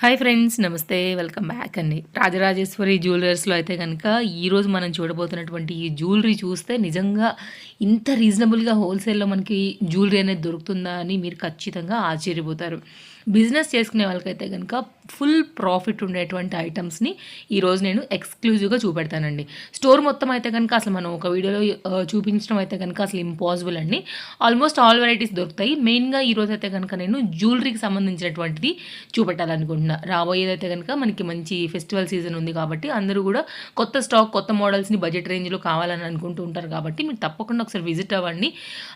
Hi friends నమస్తే. Welcome back అండి. రాజరాజేశ్వరి జ్యువెలర్స్లో అయితే కనుక ఈరోజు మనం చూడబోతున్నటువంటి ఈ జ్యువెలరీ చూస్తే నిజంగా ఇంత రీజనబుల్గా హోల్సేల్లో మనకి జ్యువెలరీ అనేది దొరుకుతుందా అని మీరు ఖచ్చితంగా ఆశ్చర్యపోతారు. బిజినెస్ చేసుకునే వాళ్ళకైతే కనుక ఫుల్ ప్రాఫిట్ ఉండేటువంటి ఐటమ్స్ని ఈరోజు నేను ఎక్స్క్లూజివ్గా చూపెడతానండి. స్టోర్ మొత్తం అయితే కనుక అసలు మనం ఒక వీడియోలో చూపించడం అయితే కనుక అసలు ఇంపాసిబుల్ అండి. ఆల్మోస్ట్ ఆల్ వెరైటీస్ దొరుకుతాయి. మెయిన్గా ఈరోజు అయితే కనుక నేను జ్యువెలరీకి సంబంధించినటువంటిది చూపెట్టాలనుకుంటున్నా. రాబోయేది అయితే కనుక మనకి మంచి ఫెస్టివల్ సీజన్ ఉంది కాబట్టి అందరూ కూడా కొత్త స్టాక్ కొత్త మోడల్స్ని బడ్జెట్ రేంజ్లో కావాలని అనుకుంటూ ఉంటారు కాబట్టి మీరు తప్పకుండా ఒకసారి విజిట్ అవ్వండి.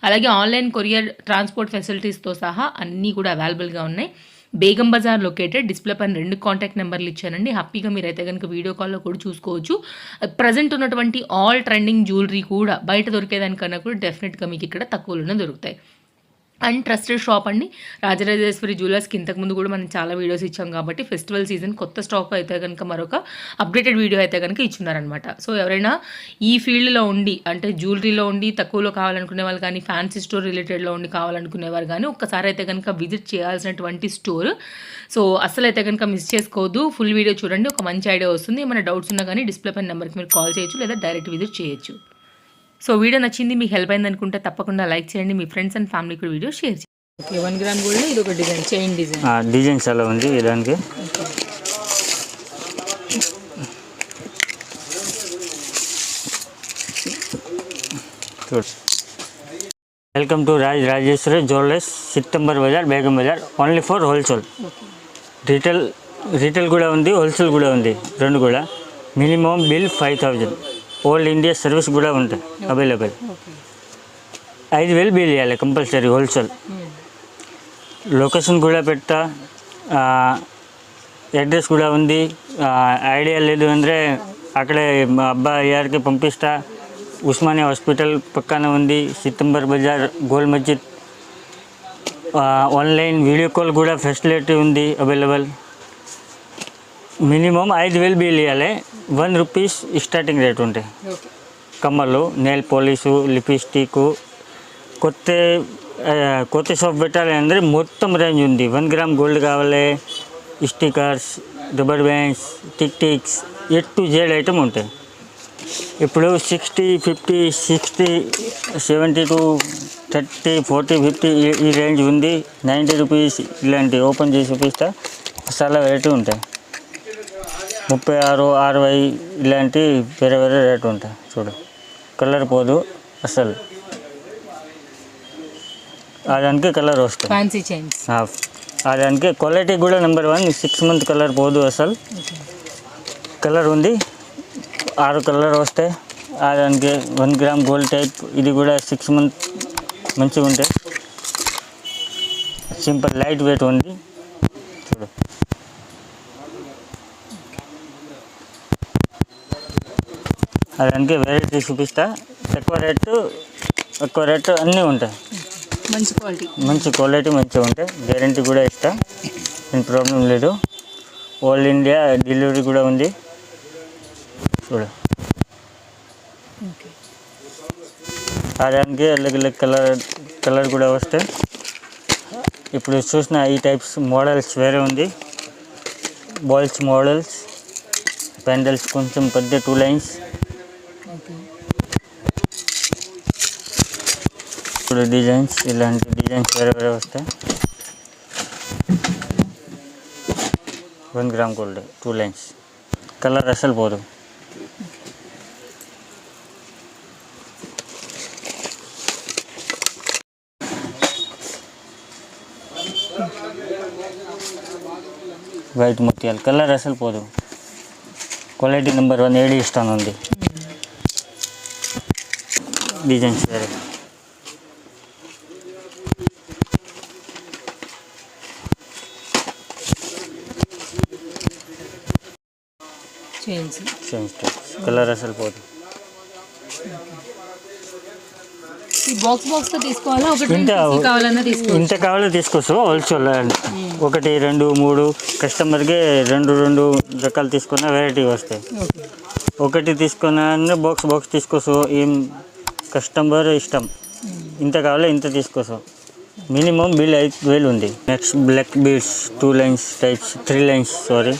అలాగే ఆన్లైన్ కొరియర్ ట్రాన్స్పోర్ట్ ఫెసిలిటీస్తో సహా అన్నీ కూడా అవైలబుల్గా ఉన్నాయి. బేగం బజార్ లొకేటెడ్ డిస్ప్లే పైన రెండు కాంటాక్ట్ నెంబర్లు ఇచ్చానండి. హ్యాపీగా మీరు అయితే కనుక వీడియో కాల్లో కూడా చూసుకోవచ్చు. Uh, ప్రజెంట్ ఉన్నటువంటి ఆల్ ట్రెండింగ్ జ్యువెలరీ కూడా బయట దొరికేదానికన్నా కూడా డెఫినెట్గా మీకు ఇక్కడ తక్కువలోనే దొరుకుతాయి. అండ్ ట్రస్టెడ్ షాప్ అండి. రాజరాజేశ్వరి జ్యువెలర్స్కి ఇంతకుముందు కూడా మనం చాలా వీడియోస్ ఇచ్చాం కాబట్టి ఫెస్టివల్ సీజన్ కొత్త స్టాక్ అయితే కనుక మరొక అప్డేటెడ్ వీడియో అయితే కనుక ఇచ్చున్నారనమాట సో ఎవరైనా ఈ ఫీల్డ్లో ఉండి అంటే జ్యువెలరీలో ఉండి తక్కువలో కావాలనుకునే వాళ్ళు కానీ ఫ్యాన్సీ స్టోర్ రిలేటెడ్లో ఉండి కావాలనుకునేవారు కానీ ఒక్కసారి అయితే కనుక విజిట్ చేయాల్సినటువంటి స్టోర్. సో అసలు అయితే కనుక మిస్ చేసుకోవద్దు. ఫుల్ వీడియో చూడండి ఒక మంచి ఐడియా వస్తుంది. ఏమైనా డౌట్స్ ఉన్నా కానీ డిస్ప్లే పైన నెంబర్కి మీరు కాల్ చేయొచ్చు లేదా డైరెక్ట్ విజిట్ చేయొచ్చు. సో వీడియో నచ్చింది మీకు హెల్ప్ అయింది అనుకుంటే తప్పకుండా లైక్ చేయండి. మీ ఫ్రెండ్స్ అండ్ ఫ్యామిలీ కూడా వీడియో షేర్ చేయండి. ఓకే వన్ గ్రామ్ గోల్డ్ ఇది ఒక డిజైన్ చైన్ డిజైన్ ఆ, డిజైన్ చాలా ఉంది దానికి welcome to Raj Rajeshwari jewellers Siddiamber Bazaar Begum Bazaar only for wholesale retail retail కూడా ఉంది హోల్సేల్ కూడా ఉంది రెండు కూడా. Minimum bill five thousand old India service కూడా ఉంటాయి అవైలబుల్ ఓకే ఐదు వేలు బిల్ చేయాలి కంపల్సరీ హోల్సేల్ లొకేషన్ కూడా పెట్టా ఆ, అడ్రస్ కూడా ఉంది ఆ, ఐడియా లేదు ಅಂದರೆ అక్కడే మా అబ్బాయి గారికి పంపిస్తా ఉస్మానియా హాస్పిటల్ పక్కన ఉంది సితంబర్ బజార్ గోల్ మస్జిద్ ఆ, ఆన్లైన్ వీడియో కాల్ కూడా ఫెసిలిటీ ఉంది అవైలబుల్ మినిమం ఐదు వేలు బిల్ ఇవ్వాలి వన్ రూపీస్ స్టార్టింగ్ రేట్ ఉంటాయి ఓకే కమ్మలు నెయిల్ పాలిషు లిప్స్టిక్ కొత్త ఆ, కొత్త షాప్ పెట్టాలి ಅಂದರೆ మొత్తం రేంజ్ ఉంది వన్ గ్రామ్ గోల్డ్ కావాలి stickers rubber bands tick ticks A to Z item ఉంటాయి ఇప్పుడు sixty fifty sixty seventy to thirty forty fifty ఈ రేంజ్ ఉంది నైంటీ రూపీస్ ఇలాంటి ఓపెన్ చేసి చూపిస్తా చాలా వెరైటీ ఉంటాయి ముప్పై ఆరు అరవై ఇలాంటి వేరే వేరే రేటు ఉంటాయి. చూడు. కలర్ పోదు అసలు. ఆ దానికి కలర్ వస్తుంది. ఫ్యాన్సీ చైన్స్ హాఫ్ ఆ దానికి క్వాలిటీ కూడా number one six month colour పోదు అసలు. కలర్ ఉంది. ఆరు కలర్ వస్తాయి. ఆ దానికి వన్ గ్రామ్ గోల్డ్ టైప్ ఇది కూడా సిక్స్ మంత్ మంచిగా ఉంటాయి. సింపుల్ లైట్ వెయిట్ ఉంది చూడు ఆ దానికి వెరైటీ చూపిస్తా. తక్కువ రేటు ఎక్కువ రేటు అన్నీ ఉంటాయి. మంచి క్వాలిటీ. మంచి క్వాలిటీ మంచిగా ఉంటాయి. గ్యారంటీ కూడా ఇస్తా. ఏం ప్రాబ్లం లేదు. ఆల్ ఇండియా డెలివరీ కూడా ఉంది. చూడు. దానికి అల్లగ్ అల్లగ్ కలర్ కలర్ కూడా వస్తాయి ఇప్పుడు చూసిన ఈ టైప్స్ మోడల్స్ వేరే ఉంది. బాల్స్ మోడల్స్ పెండల్స్ కొంచెం పెద్ద టూ లైన్స్ ఇప్పుడు డిజైన్స్ ఇలాంటి డిజైన్స్ వేరే వేరే వస్తాయి. One gram gold two lines. Colour అసలు పోదు. వైట్ ముత్యాలు కలర్ అసలు పోదు. క్వాలిటీ నెంబర్ వన్ ఏడి ఇస్తాను ఉంది. డిజైన్స్ వేరే. సేమ్ కలర్ అసలు పోదు. ఇంత కావాలో తీసుకోవచ్చు. హోల్సేల్ ఒకటి రెండు మూడు కస్టమర్కి రెండు రెండు రకాలు తీసుకున్న వెరైటీ వస్తాయి. ఓకే ఒకటి తీసుకున్న బాక్స్ బాక్స్ తీసుకోవచ్చు. ఏం కస్టమర్ ఇష్టం. ఇంత కావాలో ఇంత తీసుకోవచ్చు. మినిమం బిల్ ఐదు వేలు ఉంది. Next black beads two lines types three lines sorry.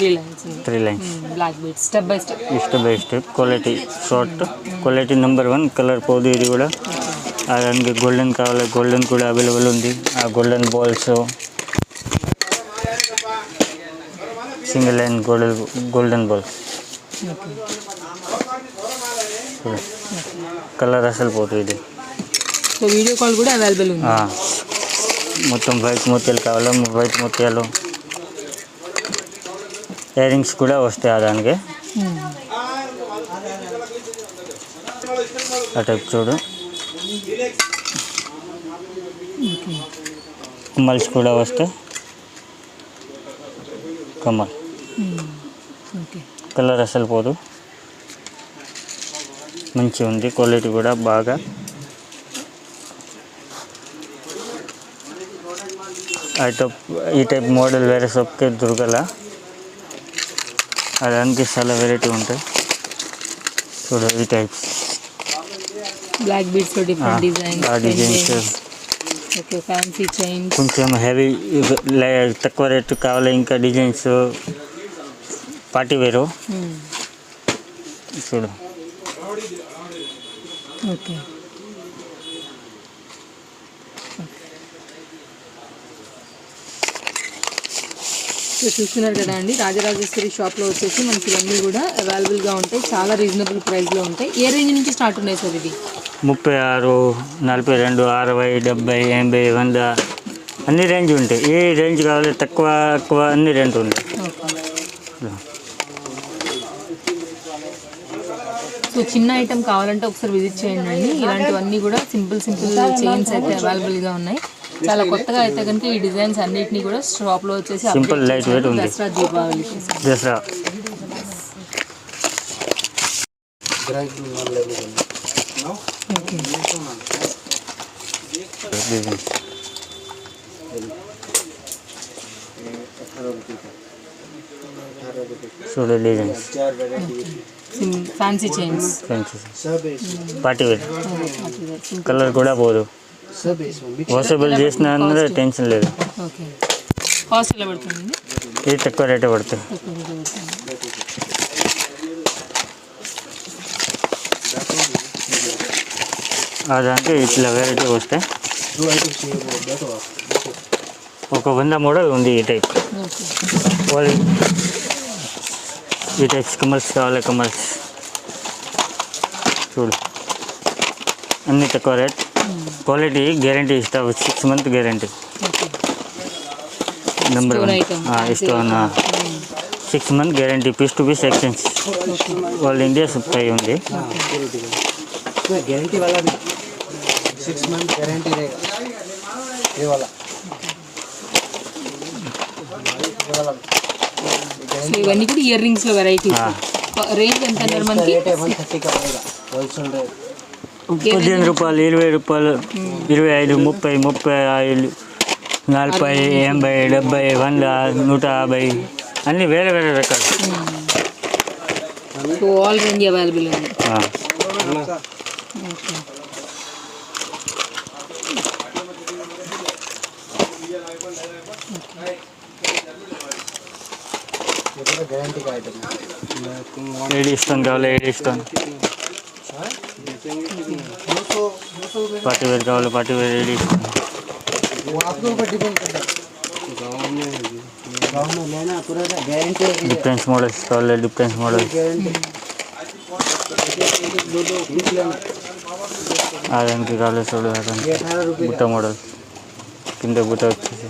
Three lines three lines black beads step by step step by step quality short quality number one colour పోదు ఇది కూడా. ఆ దానికి గోల్డెన్ కావాలి. గోల్డెన్ కూడా అవైలబుల్ ఉంది. ఆ golden balls single line golden golden balls colour అసలు పోతుంది ఇది. వీడియో కాల్ కూడా అవైలబుల్ ఉంది. మొత్తం వైట్ ముత్యాలు కావాలి? వైట్ ముత్యాలు. ఇయర్ రింగ్స్ కూడా వస్తాయి ఆ దానికి. ఆ టైప్ చూడు. కమ్మల్స్ కూడా వస్తాయి. కమ్మల్ కలర్ అసలు పోదు. మంచిగా ఉంది క్వాలిటీ కూడా బాగా. అయితే ఈ టైప్ మోడల్ వేరే సొప్కే దొరకలా. దానికి చాలా వెరైటీ ఉంటాయి. చూడు ఈ టైప్స్ బ్లాక్ బీట్స్లో డిఫరెంట్ డిజైన్స్ ఆ డిజైన్స్ ఓకే ఫ్యాన్సీ చైన్స్ కొంచెం హెవీ తక్కువ రేటు కావాలి ఇంకా డిజైన్స్ పార్టీ వేరు. చూడు. ఓకే సో చూస్తున్నారు కదా అండి. రాజరాజేశ్వరి షాప్లో వచ్చేసి మనకి ఇవన్నీ కూడా అవైలబుల్గా ఉంటాయి. చాలా రీజనబుల్ ప్రైస్లో ఉంటాయి. ఏ రేంజ్ నుంచి స్టార్ట్ ఉన్నాయి సార్ ఇది ముప్పై ఆరు నలభై రెండు అరవై డెబ్బై ఎనభై వంద అన్ని రేంజ్ ఉంటాయి. ఏ రేంజ్ కావాలి తక్కువ ఎక్కువ అన్ని రేంజ్ ఉంది సో చిన్న ఐటమ్ కావాలంటే ఒకసారి విజిట్ చేయండి అండి. ఇలాంటివన్నీ కూడా సింపుల్ సింపుల్ చైన్స్ అయితే అవైలబుల్గా ఉన్నాయి. చాలా కొత్తగా అయితే కనుక ఈ డిజైన్స్ అన్నిటిని కూడా షాప్లో వచ్చేసి Simple, update light చేశారు. weight ఉంది. దసరా దీపావళికి దసరా. చూడు designs fancy chains party wear colour కూడా పోదు. వాషబుల్ చేసిన టెన్షన్ లేదు. కాస్ట్ ఎలా ఇది తక్కువ రేటే పడుతుంది. దాంట్లో ఇట్లా వెరైటీ వస్తాయి ఒక వంద మోడల్ ఉంది ఈ టైప్ వాళ్ళు ఈ టైప్స్ కమర్స్ కావాలి కమర్స్ చూడు. అన్ని తక్కువ రేట్. క్వాలిటీ గ్యారంటీ ఇస్తావు six month guarantee. Number one ఇస్తాను six month guarantee piece to piece exchange వాళ్ళ ఇండియా సప్లై ఉంది. ఇవన్నీ కూడా ఇయర్ రింగ్స్ వెరైటీ రేంజ్ ఎంత మనకి? పదిహేను రూపాయలు ఇరవై రూపాయలు ఇరవై ఐదు ముప్పై ముప్పై ఐదు నలభై ఎనభై డెబ్బై వంద నూట యాభై అన్నీ వేరే వేరే రకాలు. సో ఆల్ రేంజ్ అవైలబుల్ ఉంది. ఆ. ఓకే. పట్టి కావాలి పట్టి రెడీ. డిఫరెన్స్ మోడల్స్ కావాలి డిఫరెన్స్ మోడల్స్. ఆదానికి కావాలి చూడు బుట్ట మోడల్. కింద బుట్ట వచ్చేసి.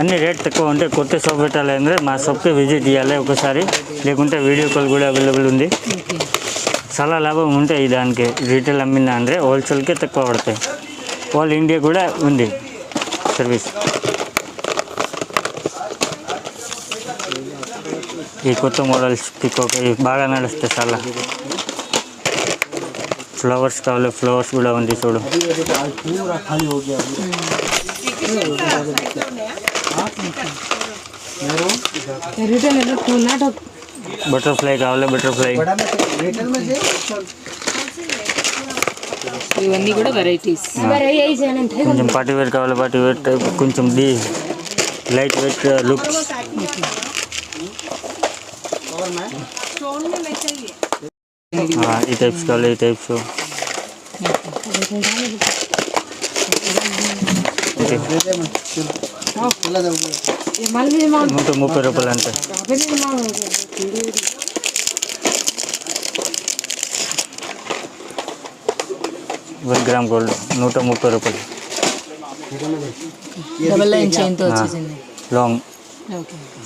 అన్నీ రేట్ తక్కువ ఉంటే కొత్త షాప్ పెట్టాలి అందరూ మా షాప్కి విజిట్ చేయాలి ఒకసారి. లేకుంటే వీడియో కాల్ కూడా అవైలబుల్ ఉంది. చాలా లాభం ఉంటాయి దానికి. రీటైల్ అమ్మిన అంటే హోల్సేల్కే తక్కువ పడతాయి. ఆల్ ఇండియా కూడా ఉంది సర్వీస్ ఈ కొత్త మోడల్స్ పికోక్ బాగా నడుస్తాయి చాలా. ఫ్లవర్స్ కావాలి ఫ్లవర్స్ కూడా ఉంది చూడు. రిటైల్ టూ నాట్ బటర్ఫ్లై కావాలి? బటర్ఫ్లై. ఇవన్నీ కూడా వెరైటీస్ కొంచెం పార్టీ వేర్ కావాలి? పార్టీ వేర్ టైప్ కొంచెం డీ లైట్ వెయిట్ లుక్ ఈ టైప్స్ కావాలి? ఈ టైప్స్. ఓకే. నూట ముప్పై రూపాయలు అంటే వన్ గ్రామ్ గోల్డ్ నూట ముప్పై రూపాయలు డబల్ లైన్ చైన్తో వచ్చేసింది లాంగ్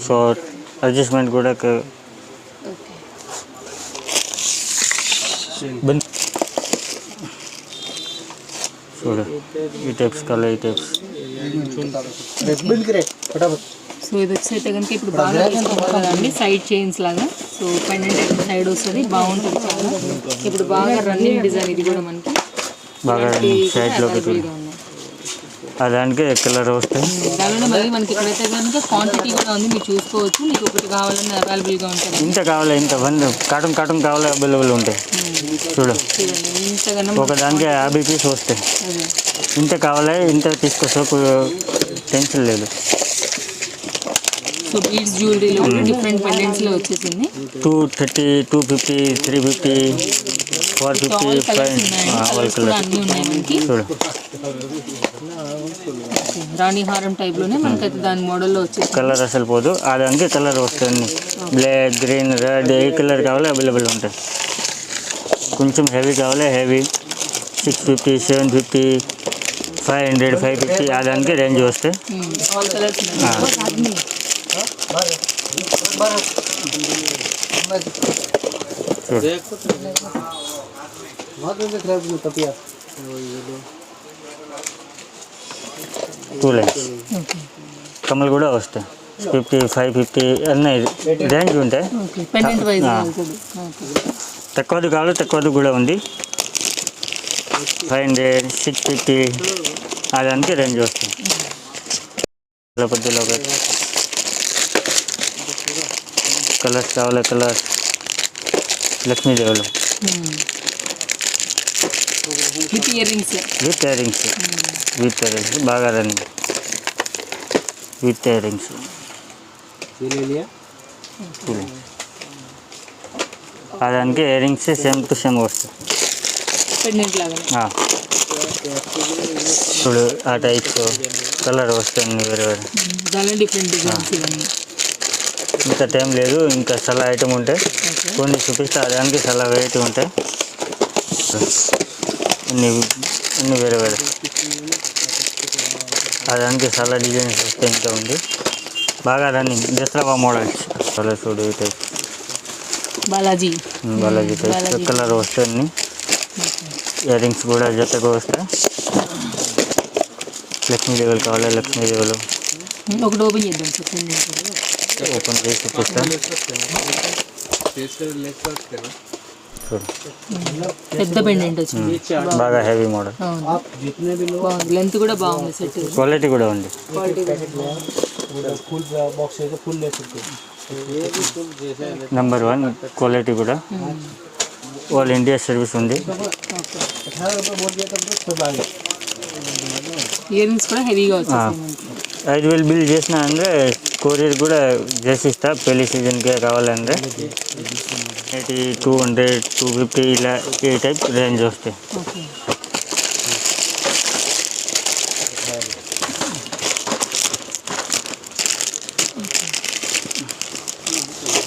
సో అడ్జస్ట్మెంట్ కూడా బంద్ చూడు ఈ టైప్స్ కల్లా ఈ టైప్స్ సో ఇది వచ్చి అయితే కనుక ఇప్పుడు బాగా కదండి సైడ్ చైన్స్ లాగా. సో పెండెంట్ సైడ్ వస్తుంది బాగుంటుంది చాలా. ఇప్పుడు బాగా రన్నింగ్ డిజైన్ ఇది కూడా మనకి. బాగా available చూడు గా ఉన్నాయి. ఆ దానికి కలర్ వస్తాయి. దానిలోనే మళ్ళీ మనకి ఇక్కడైతే కనుక క్వాంటిటీ కూడా ఉంది. మీరు చూసుకోవచ్చు. మీకు ఒకటి కావాలన్నా అవైలబుల్గా ఉంటుంది. ఇంత కావాలి ఇంత? వన్ కాటన్ కాటన్ కావాలి అవైలబుల్ ఉంటాయి చూడు. ఒక దానికి యాభై పీస్ వస్తాయి. ఇంత కావాలి ఇంత తీసుకొస్తా టెన్షన్ లేదు. సో బీడ్స్ జ్యువెలరీలో కూడా డిఫరెంట్ పెండెంట్స్లో వచ్చేసింది. Two thirty two fifty three fifty four fifty all five colours ఉన్నాయి ఆల్ కలర్స్ కూడా కలర్ అన్నీ ఉన్నాయి మనకి చూడు రాణి హారం టైప్లోనే మనకైతే దాని మోడల్లో వచ్చేసింది. కలర్ అసలు పోదు. ఆ దానికి కలర్ వస్తుంది. బ్లాక్ గ్రీన్ రెడ్ ఏ కలర్ కావాలి అవైలబుల్ ఉంటాయి. కొంచెం హెవీ కావాలి heavy six fifty seven fifty five hundred five fifty ఆ దానికి రేంజ్ వస్తాయి ఆల్ కలర్స్ ఉన్నాయి చూడు बहुत बजे खराब हुआ तपिया టూ లైన్స్ ఓకే కమ్మలు కూడా వస్తాయి ఫిఫ్టీ ఫైవ్ ఫిఫ్టీ అన్నీ రేంజ్ ఉంటాయి ఓకే పెండెంట్ వైజ్ ఆ. వెళ్తుంది ఓకే తక్కువది కావాలి తక్కువది కూడా ఉంది ఫైవ్ హండ్రెడ్ సిక్స్ ఫిఫ్టీ ఆ దానికి రేంజ్ వస్తుంది పెద్దలో కలర్స్ కావాలి colours Lakshmidevulu with earrings with earrings with earrings బాగా రన్నింగ్ విత్ ఇయర్ రింగ్స్ దానికి earrings same to same వస్తుంది ఇప్పుడు ఆ టైప్స్ కలర్ వస్తుంది వేరే వేరే ఇంకా టైం లేదు ఇంకా చాలా ఐటమ్ ఉంటాయి కొన్ని చూపిస్తే దానికి చాలా వెరైటీ ఉంటాయి అన్ని అన్ని వేరే వేరే. ఆ దానికి చాలా డిజైన్స్ వస్తాయి ఇంకా ఉంది. బాగా రన్నింగ్ దసరా మోడల్స్ చాలా చూడు type. Balaji. Balaji type. Colour వస్తాయి ఇయర్ రింగ్స్ కూడా జతగా వస్తాయి. లక్ష్మీదేవులు కావాలి? లక్ష్మీదేవులు ఒకటి ఓపెన్ చేద్దాం. చేసి చూపిస్తాను. చూడు పెద్ద పెండెంట్ వచ్చింది. బాగా హెవీ మోడల్. లెంత్ కూడా బాగుంది సెట్. క్వాలిటీ కూడా ఉంది. నెంబర్ వన్ క్వాలిటీ కూడా. ఆల్ ఇండియా సర్వీస్ ఉంది. ఇయర్ కూడా హెవీగా ఐదు వేలు బిల్ చేసిన అంటే కొరియర్ కూడా చేసిస్తా. పెళ్ళి సీజన్కే కావాలంటే. Eighty two hundred two fifty ఇలా ఈ టైప్ రేంజ్ వస్తాయి.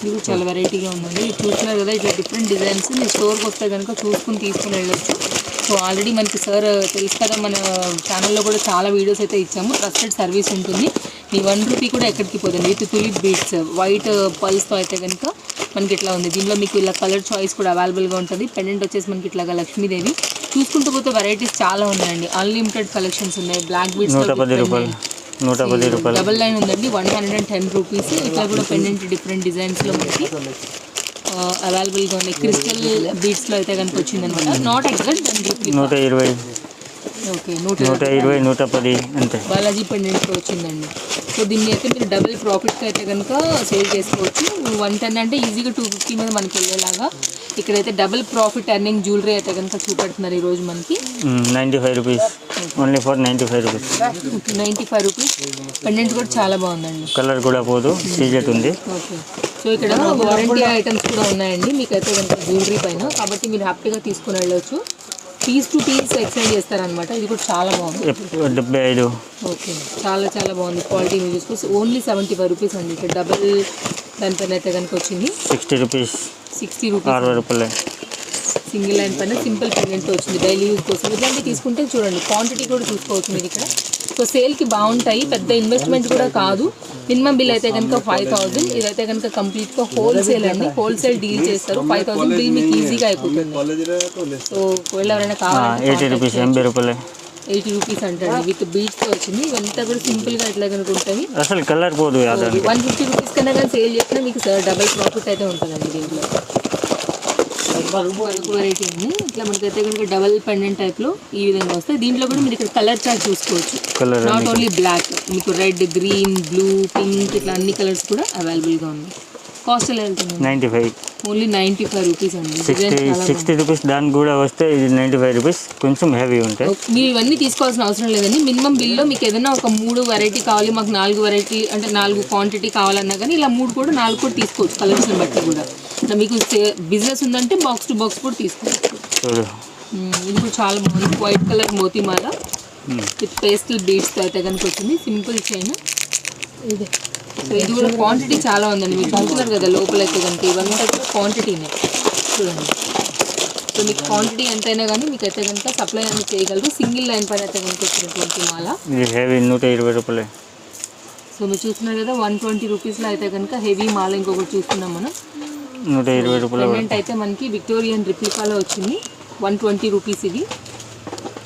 ఇది చాలా వెరైటీగా ఉందండి. ఇది చూస్తున్నారు కదా ఇట్లా డిఫరెంట్ డిజైన్స్ మీ స్టోర్కి వస్తే కనుక చూసుకుని తీసుకుని వెళ్ళొచ్చు. సో ఆల్రెడీ మనకి సార్ తెలుసు కదా మన ఛానల్లో కూడా చాలా వీడియోస్ అయితే ఇచ్చాము. ట్రస్టెడ్ సర్వీస్ ఉంటుంది. మీ వన్ రూపీ కూడా ఎక్కడికి పోతుంది విత్ తులిప్ బీట్స్ వైట్ పల్స్తో అయితే కనుక మనకి ఇట్లా ఉంది. దీనిలో మీకు ఇలా కలర్ చాయిస్ కూడా అవైలబుల్గా ఉంటుంది. పెండెంట్ వచ్చేసి మనకి ఇట్లాగా లక్ష్మీదేవి. చూసుకుంటూ పోతే వెరైటీస్ చాలా ఉన్నాయండి. అన్లిమిటెడ్ కలెక్షన్స్ ఉన్నాయి. బ్లాక్ బీట్స్ నూట పది రూపాయలు. డబల్ లైన్ ఉందండి. One hundred and ten rupees ఇట్లా కూడా పెండెంట్ డిఫరెంట్ డిజైన్స్లో మనకి అవైలబుల్గా ఉన్నాయి. క్రిస్టల్ బీట్స్లో అయితే కనుక వచ్చిందనమాట. నాట్ ఎగ్జాక్ట్ దాని రూపీ నూట ఇరవై. ఓకే నూట నూట ఇరవై నూట పది అంతే. బాలాజీ పెండెంట్తో వచ్చిందండి. సో దీన్ని అయితే మీరు డబుల్ ప్రాఫిట్కి అయితే కనుక సేల్ చేసుకోవచ్చు. వన్ టెన్ అంటే ఈజీగా టూ ఫిఫ్టీ మీద మనకి వెళ్ళేలాగా ఇక్కడైతే డబుల్ ప్రాఫిట్ ఎర్నింగ్ జ్యువెలరీ అయితే కనుక చూపెడుతున్నారు ఈరోజు మనకి. Ninety five rupees only for ninety five rupees ninety five rupees pendant కూడా చాలా బాగుందండి. కలర్ కూడా పోదు సీజెట్ ఉంది. ఓకే. సో ఇక్కడ వారంటీ ఐటమ్స్ కూడా ఉన్నాయండి. మీకైతే కనుక జ్యువెలరీ పైన. కాబట్టి మీరు హ్యాపీగా తీసుకుని వెళ్ళొచ్చు. పీస్ టు పీస్ ఎక్స్చేంజ్ చేస్తారనమాట ఇది కూడా చాలా బాగుంది. డెబ్బై ఐదు. ఓకే. చాలా చాలా బాగుంది క్వాలిటీ మీరు చూసుకోవచ్చు. ఓన్లీ సెవెంటీ ఫైవ్ రూపీస్ అండి. ఇక్కడ డబుల్ దానిపైన అయితే కనుక వచ్చింది. సిక్స్టీ రూపీస్ సిక్స్టీ రూపీస్ అరవై రూపాయలే. సింగిల్ లైన్ పైన సింపుల్ పేమెంట్ వచ్చింది. డైలీ యూజ్ కోసం. ఇట్లాంటివి తీసుకుంటే చూడండి క్వాంటిటీ కూడా చూసుకోవచ్చు మీరు ఇక్కడ. సో సేల్కి బాగుంటాయి. పెద్ద ఇన్వెస్ట్మెంట్ కూడా కాదు. మినిమం బిల్ అయితే కనుక ఫైవ్ థౌసండ్ ఇదైతే కనుక కంప్లీట్గా హోల్సేల్ అండి. హోల్సేల్ డీల్ చేస్తారు. ఫైవ్ థౌసండ్ బిల్ మీకు ఈజీగా అయిపోతుంది. సో ఒకవేళ ఎవరైనా ఎయిటీ రూపీస్ ఎనభై రూపాయలే. ఎయిటీ రూపీస్ అంటారు విత్ బీట్స్తో వచ్చింది. ఇవంతా కూడా సింపుల్గా ఇట్లా కనుక ఉంటాయి. అసలు కలర్ పోదు వన్ ఫిఫ్టీ రూపీస్ కన్నా కానీ సేల్ చేసినా మీకు డబల్ ప్రాఫిట్ అయితే ఉంటుందండి దీంట్లో వెరైటీ ఇట్లా మనకైతే కనుక డబల్ పెండెంట్ టైప్లో ఈ విధంగా వస్తాయి. దీంట్లో కూడా మీరు ఇక్కడ కలర్ చార్ట్ చూసుకోవచ్చు. నాట్ ఓన్లీ బ్లాక్ మీకు రెడ్ గ్రీన్ బ్లూ పింక్ ఇట్లా అన్ని కలర్స్ కూడా అవైలబుల్గా ఉన్నాయి. కాస్ట్ ఎలా వెళ్తుంది? Ninety five only ninety five rupees అండి. సిక్స్టీ సిక్స్టీ రూపీస్ దానికి కూడా వస్తే ఇది నైంటీ ఫైవ్ రూపీస్ కొంచెం హెవీ ఉంటాయి మీరు ఇవన్నీ తీసుకోవాల్సిన అవసరం లేదండి. మినిమం బిల్లో మీకు ఏదైనా ఒక మూడు వెరైటీ కావాలి మాకు నాలుగు వెరైటీ అంటే నాలుగు క్వాంటిటీ కావాలన్నా కానీ ఇలా మూడు కూడా నాలుగు కూడా తీసుకోవచ్చు కలర్స్ని బట్టి కూడా. మీకు బిజినెస్ ఉందంటే బాక్స్ టు బాక్స్ కూడా తీసుకోవచ్చు. ఇది కూడా చాలా బాగుంది. వైట్ కలర్ మోతీమాల విత్ పేస్టల్ బీడ్స్తో అయితే కనుక వచ్చింది. Simple chain. ఇది. సో ఇది కూడా క్వాంటిటీ చాలా ఉందండి. మీరు చూస్తున్నారు కదా లోపల అయితే కనుక ఇవంతా కూడా క్వాంటిటీనే చూడండి. సో మీకు క్వాంటిటీ ఎంతైనా కానీ మీకు అయితే కనుక సప్లై అనేది చేయగలరు. సింగిల్ లైన్ పైన అయితే కనుక వచ్చినటువంటి మాల. ఇది హెవీ నూట ఇరవై రూపాయలే. సో మీరు చూస్తున్నారు కదా వన్ ట్వంటీ రూపీస్లో అయితే కనుక హెవీ మాల ఇంకొకటి చూస్తున్నాం మనం. నూట ఇరవై రూపాయలు అయితే మనకి విక్టోరియన్ రిప్లికాలో వచ్చింది. వన్ ట్వంటీ రూపీస్ ఇది.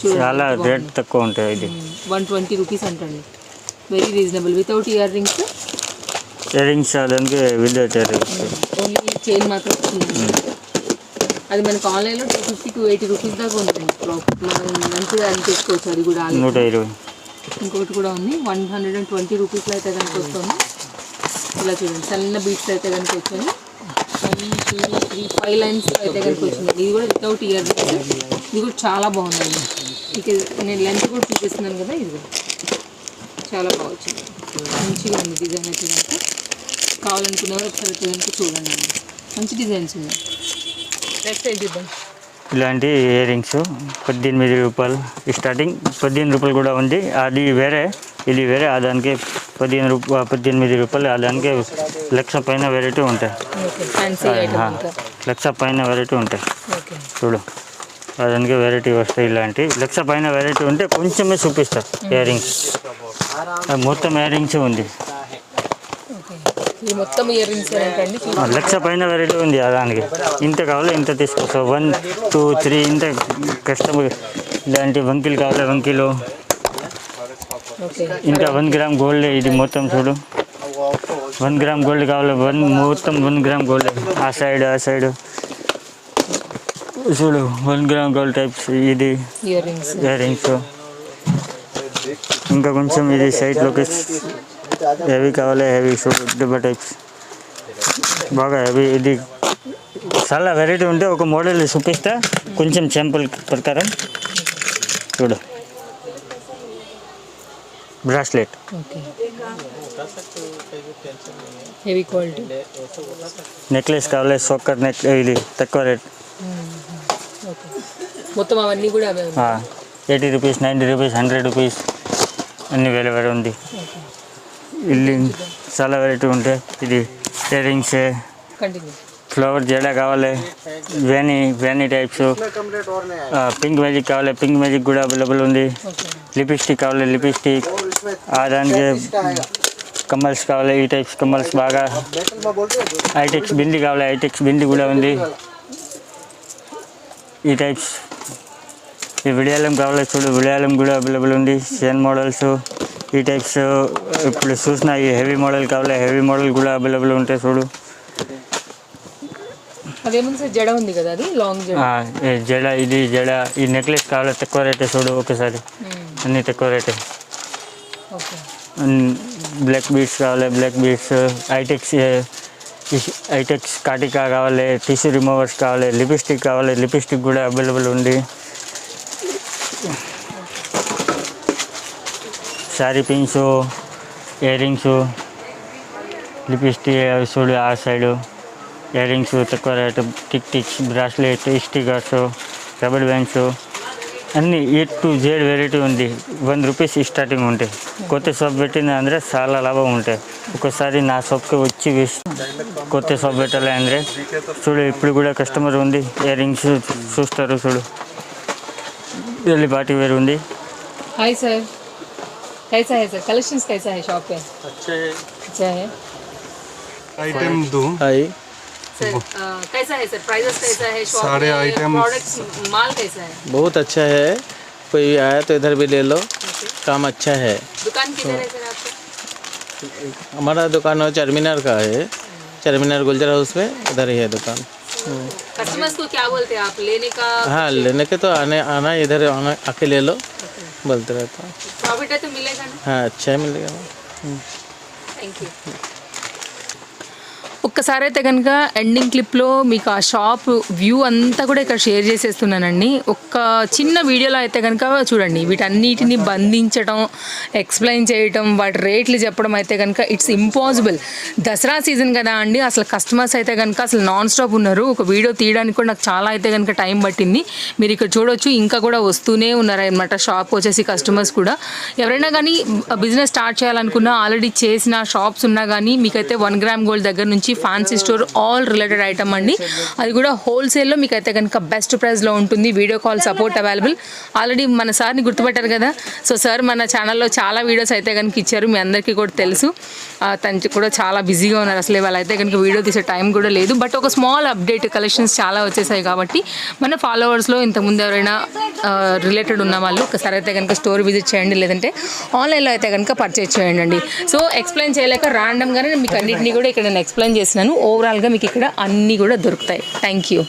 చాలా రేట్ తక్కువ ఉంటాయి ఇది. వన్ ట్వంటీ రూపీస్ అంటండి. Very reasonable without earrings దానికి without earrings only chain మాత్రం వచ్చింది అది మనకి ఆన్లైన్లో two fifty two eighty rupees దాకా ఉంటుంది ప్రాఫిట్ మనం మంచిగా అని తీసుకోవచ్చు అది కూడా. నూట ఇరవై. ఇంకొకటి కూడా ఉంది. వన్ హండ్రెడ్ అండ్ ట్వంటీ రూపీస్లో అయితే కనుక వస్తుంది. ఇలా చూడండి. సన్న బీట్స్ అయితే కనుక వచ్చాయి one two three five lines అయితే కనుక వచ్చింది ఇది కూడా వితౌట్ ఇయర్ రింగ్స్ ఇది కూడా చాలా బాగుందండి ఇక నేను లెంత్ కూడా చూపిస్తున్నాను కదా ఇది కూడా. చాలా బాగా వచ్చింది. మంచిగా ఉంది డిజైన్ అయితే కనుక కావాలనుకున్నవారు ఒకసారి కనుక చూడండి. మంచి డిజైన్స్ ఉన్నాయి. నెక్స్ట్ ఏంటి ఇద్దాం ఇలాంటి ఇయర్ రింగ్స్ పద్దెనిమిది రూపాయలు. స్టార్టింగ్ పద్దెనిమిది రూపాయలు కూడా ఉంది. అది వేరే ఇది వేరే ఆ దానికి పదిహేను రూపా పద్దెనిమిది రూపాయలు ఆ దానికి లక్ష పైన వెరైటీ ఉంటాయి. లక్ష పైన వెరైటీ ఉంటాయి. చూడు. ఆ దానికి వెరైటీ వస్తాయి ఇలాంటి. లక్ష పైన వెరైటీ ఉంటే కొంచెమే చూపిస్తా. ఇయర్ రింగ్స్ మొత్తం ఇయర్ రింగ్స్ ఉంది. ఇది మొత్తం ఇయర్ రింగ్స్ ఏంటండి ఆ, లక్ష పైన వెరైటీ ఉంది దానికి. ఇంత కావాలి ఇంత తీసుకోవచ్చు వన్ టూ త్రీ ఇంత కస్టమర్ ఇలాంటి వంకీలు కావాలి వంకీలు ఇంకా వన్ గ్రామ్ గోల్డ్ ఇది మొత్తం చూడు. వన్ గ్రామ్ గోల్డ్ కావాలి వన్ మొత్తం వన్ గ్రామ్ గోల్డ్ ఆ సైడ్ ఆ సైడ్ చూడు వన్ గ్రామ్ గోల్డ్ టైప్స్ ఇది. ఇయర్ రింగ్స్ ఇయర్ రింగ్స్ ఇంకా కొంచెం ఇది సైడ్లోకి హెవీ కావాలి హెవీ చూడు డిబ్బా టైప్స్. బాగా హెవీ ఇది చాలా వెరైటీ ఉంటే ఒక మోడల్ చూపిస్తా. కొంచెం శాంపుల్ ప్రకారం. చూడు. Bracelet. Okay. Heavy quality. Necklace కావాలి సోకర్ నెక్ ఇది తక్కువ రేట్. మొత్తం అవన్నీ కూడా eighty rupees ninety rupees hundred rupees అన్ని వేరే వేరే ఉంది ఓకే ఇల్లు చాలా వెరైటీ ఉంటాయి ఇది ఇయర్ రింగ్స్ కంటిన్యూ ఫ్లవర్ జడ కావాలి వేణి వేణి టైప్స్ పింక్ మ్యాజిక్ కావాలి పింక్ మ్యాజిక్ కూడా అవైలబుల్ ఉంది. లిప్స్టిక్ కావాలి లిప్స్టిక్ ఆ దానికి కమ్మల్స్ కావాలి ఈ టైప్స్ కమ్మల్స్ బాగా. ఐటెక్స్ బింది కావాలి ఐటెక్స్ బింది కూడా ఉంది. ఈ టైప్స్ ఈ విడియాలం కావాలి చూడు విడియాలం కూడా అవైలబుల్ ఉంది. సేన్ మోడల్స్ ఈ టైప్స్ ఇప్పుడు చూసిన ఈ హెవీ మోడల్ కావాలి హెవీ మోడల్ కూడా అవైలబుల్ ఉంటాయి చూడు. జడ ఉంది కదా అది? లాంగ్ జడ. ఇది జడ ఈ నెక్లెస్ కావాలి తక్కువ రేటే చూడు ఒకసారి. అన్నీ తక్కువ రేటే బ్లాక్ బీడ్స్ కావాలి బ్లాక్ బీడ్స్ ఐటెక్స్ ఐటెక్స్ కాటికా కావాలి టిష్యూ రిమూవర్స్ కావాలి లిప్స్టిక్ కావాలి లిప్స్టిక్ కూడా అవైలబుల్ ఉంది. Sari pins earrings lipstick చూడు ఆ సైడు. ఇయర్ రింగ్స్ తక్కువ rate tick ticks bracelet stickers rubber bands. అన్నీ ఏ టు జేడ్ వెరైటీ ఉంది. వన్ రూపీస్ స్టార్టింగ్ ఉంటాయి కొత్త షాప్ పెట్టింది అందరే చాలా లాభం ఉంటాయి ఒకసారి నా షాప్కి వచ్చి కొత్త షాప్ పెట్టాలి అందరే. చూడు ఇప్పుడు కూడా కస్టమర్ ఉంది. ఇయర్ రింగ్స్ చూస్తారు చూడు. వెళ్ళి బాటి వేరు ఉంది. Hi sir. कैसा है सर कलेक्शंस कैसा है शॉप पे? अच्छे अच्छा है। आइटम दो? हाय सर अ, कैसा है सर प्राइसेस कैसा है? शॉप सारे में items- प्रोडक्ट्स माल कैसा है? बहुत अच्छा है। कोई आया तो इधर भी ले लो। काम अच्छा है। दुकान किधर है सर आपका? हमारा दुकान है चारमीनार का है। चारमीनार गुलजार हाउस में इधर ही है दुकान। कस्टमर्स को क्या बोलते हैं आप? लेने का हाँ लेने के तो आने आना इधर आना आके ले लो। बोलते रहता। है है तो मिलेगा ना। हाँ अच्छा मिलेगा। थैंक यू ఒక్కసారి అయితే కనుక ఎండింగ్ క్లిప్లో మీకు ఆ షాప్ వ్యూ అంతా కూడా ఇక్కడ షేర్ చేసేస్తున్నానండి. ఒక్క చిన్న వీడియోలో అయితే కనుక చూడండి వీటన్నిటిని బంధించడం ఎక్స్ప్లెయిన్ చేయటం వాటి రేట్లు చెప్పడం అయితే కనుక ఇట్స్ ఇంపాసిబుల్ దసరా సీజన్ కదా అండి అసలు కస్టమర్స్ అయితే కనుక అసలు నాన్ స్టాప్ ఉన్నారు. ఒక వీడియో తీయడానికి కూడా నాకు చాలా అయితే కనుక టైం పట్టింది. మీరు ఇక్కడ చూడొచ్చు ఇంకా కూడా వస్తూనే ఉన్నారనమాట షాప్ వచ్చేసి కస్టమర్స్ కూడా. ఎవరైనా కానీ బిజినెస్ స్టార్ట్ చేయాలనుకున్నా ఆల్రెడీ చేసిన షాప్స్ ఉన్నా కానీ మీకైతే వన్ గ్రామ్ గోల్డ్ దగ్గర నుంచి fancy store all related item అండి. అది కూడా హోల్సేల్లో మీకు అయితే కనుక బెస్ట్ ప్రైస్లో ఉంటుంది. Video call support available already మన సార్ని గుర్తుపెట్టారు కదా. సో సార్ మన ఛానల్లో చాలా వీడియోస్ అయితే కనుక ఇచ్చారు. మీ అందరికీ కూడా తెలుసు. తను కూడా చాలా బిజీగా ఉన్నారు. అసలు వాళ్ళు అయితే కనుక వీడియో తీసే టైం కూడా లేదు. బట్ ఒక స్మాల్ అప్డేట్ కలెక్షన్స్ చాలా వచ్చేసాయి కాబట్టి మన ఫాలోవర్స్లో ఇంతకుముందు ఎవరైనా రిలేటెడ్ ఉన్న వాళ్ళు ఒకసారి అయితే కనుక స్టోర్ విజిట్ చేయండి. లేదంటే ఆన్లైన్లో అయితే కనుక పర్చేజ్ చేయండి సో ఎక్స్ప్లెయిన్ చేయలేక ర్యాండమ్గానే మీకు అన్నింటినీ కూడా ఇక్కడ నేను ఎక్స్ప్లెయిన్ చేసినాను. ఓవరాల్గా మీకు ఇక్కడ అన్నీ కూడా దొరుకుతాయి. Thank you